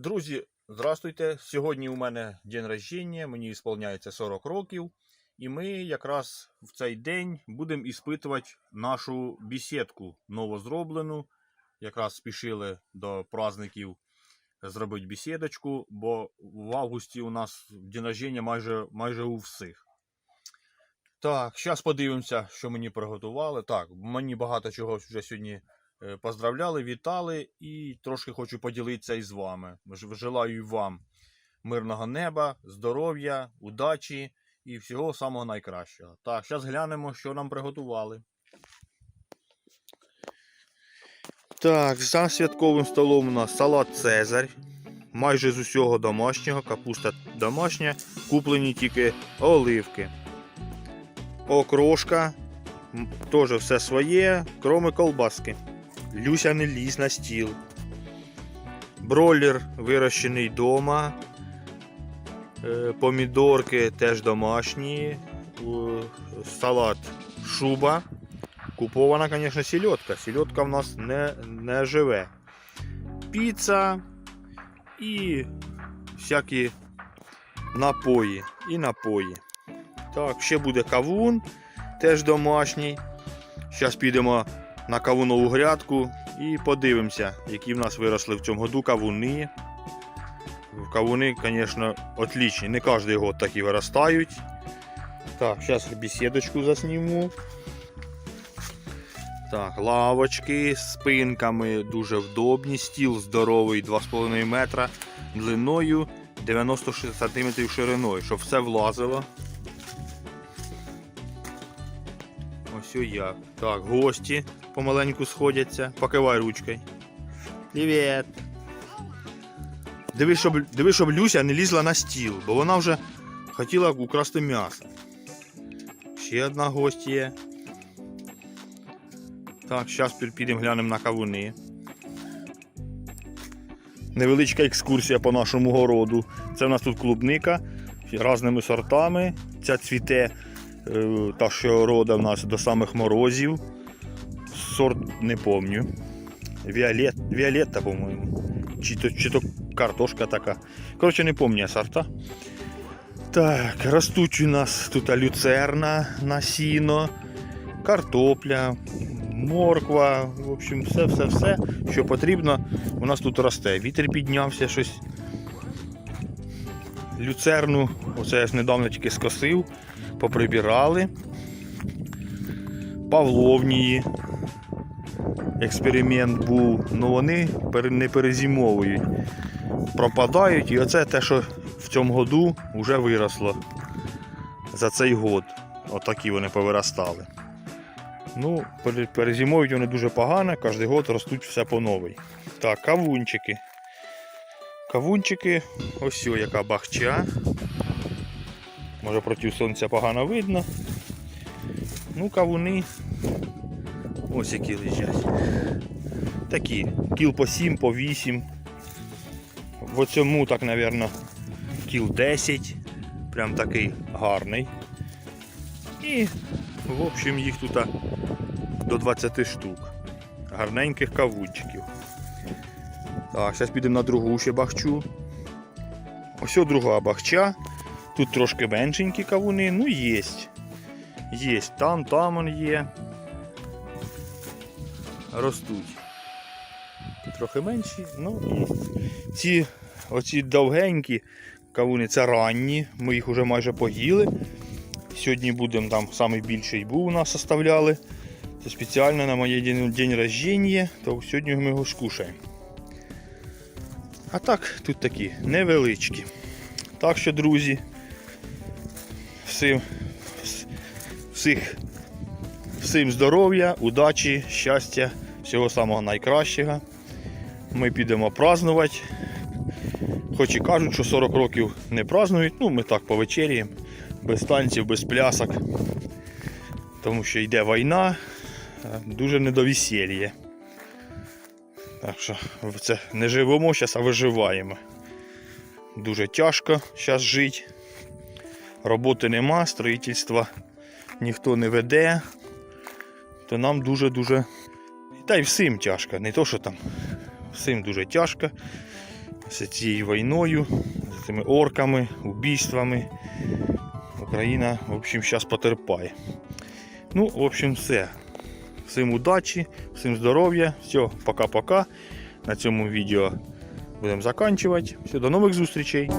Друзі, здравствуйте! Сьогодні у мене день рождення, мені сповняється 40 років. І ми якраз в цей день будемо іспитувати нашу бесідку новозроблену. Якраз спішили до праздників зробити бесідочку, бо в августі у нас день рождення майже, майже у всіх. Так, зараз подивимося, що мені приготували. Так, мені багато чого вже сьогодні поздравляли, вітали і трошки хочу поділитися із вами. Желаю вам мирного неба, здоров'я, удачі і всього самого найкращого. Так, зараз глянемо, що нам приготували. Так, за святковим столом у нас салат Цезарь. Майже з усього домашнього, капуста домашня, куплені тільки оливки. Окрошка, теж все своє, кроме колбаски. Люся не лізь на стіл. Бройлер вирощений вдома. Е, Помідорки теж домашні. Салат шуба. Купована, звісно, сільотка. Сільотка в нас не, не живе. Піца і всякі напої. І напої. Так, ще буде кавун, теж домашній. Зараз підемо на кавунову грядку і подивимося, які в нас виросли в цьому году кавуни. Кавуни, звісно, отлічні. Не кожен год такі виростають. Так, зараз бесідочку засніму. Так, лавочки з спинками дуже вдобні. Стіл здоровий 2,5 метра длиною 96 см шириною, щоб все влазило. Ось як. Так, гості помаленьку сходяться. Покивай ручкою. Привіт. Диви, щоб, диви, щоб Люся не лізла на стіл, бо вона вже хотіла украсти м'ясо. Ще одна гостя є. Так, зараз підемо глянемо на кавуни. Невеличка екскурсія по нашому городу. Це в нас тут клубника різними сортами. Ця цвіте Е, Та, що рода в нас до самих морозів. Не помню. Віолет, Віолетта, по-моєму. Чи то, чи то картошка така. Коротше, не пам'ятаю сорта. Так, ростуть у нас тут люцерна, насіно, картопля, морква. В общем, все-все-все, що потрібно, у нас тут росте. Вітер піднявся щось. Люцерну, оце я ж недавно тільки скосив поприбирали. Павловнії. Експеримент був, але вони не перезимовують. Пропадають, і оце те, що в цьому году вже виросло за цей год. Отакі вони повиростали. Ну, пере- перезимовують вони дуже погано, кожен год ростуть все по новій. Так, кавунчики. Кавунчики, ось о, яка бахча. Може проти сонця погано видно. Ну, кавуни ось які лежать. Такі, кіл по 7, по 8. В оцьому так, мабуть, кіл 10. Прям такий гарний. І, в общем, їх тут до 20 штук. Гарненьких кавунчиків. Так, зараз підемо на другу ще бахчу. Ось друга бахча. Тут трошки меншенькі кавуни, ну є. Є, там, там он є. Ростуть. Трохи менші, ну є. Ці оці довгенькі кавуни це ранні, ми їх вже майже поїли. Сьогодні будемо там найбільший був у нас оставляли. Це спеціально на моє день, день рождення, то сьогодні ми його скушаємо. А так, тут такі невеличкі. Так що, друзі, всім, всіх, всім здоров'я, удачі, щастя, всього самого найкращого. Ми підемо празднувати. Хоч і кажуть, що 40 років не празднують, ну ми так повечеряємо, без танців, без плясок. Тому що йде війна, дуже не до весілля. Так що це не живемо зараз, а виживаємо. Дуже тяжко зараз жити. Роботи нема, строїтельства ніхто не веде, то нам дуже-дуже. Та й всім тяжко, не то, що там. Всім дуже тяжко. з цією війною, з цими орками, убійствами. Україна, в общем, зараз потерпає. Ну, в общем, все. Всім удачі, всім здоров'я. Все, пока-пока. На цьому відео будемо закінчувати. Все, до нових зустрічей.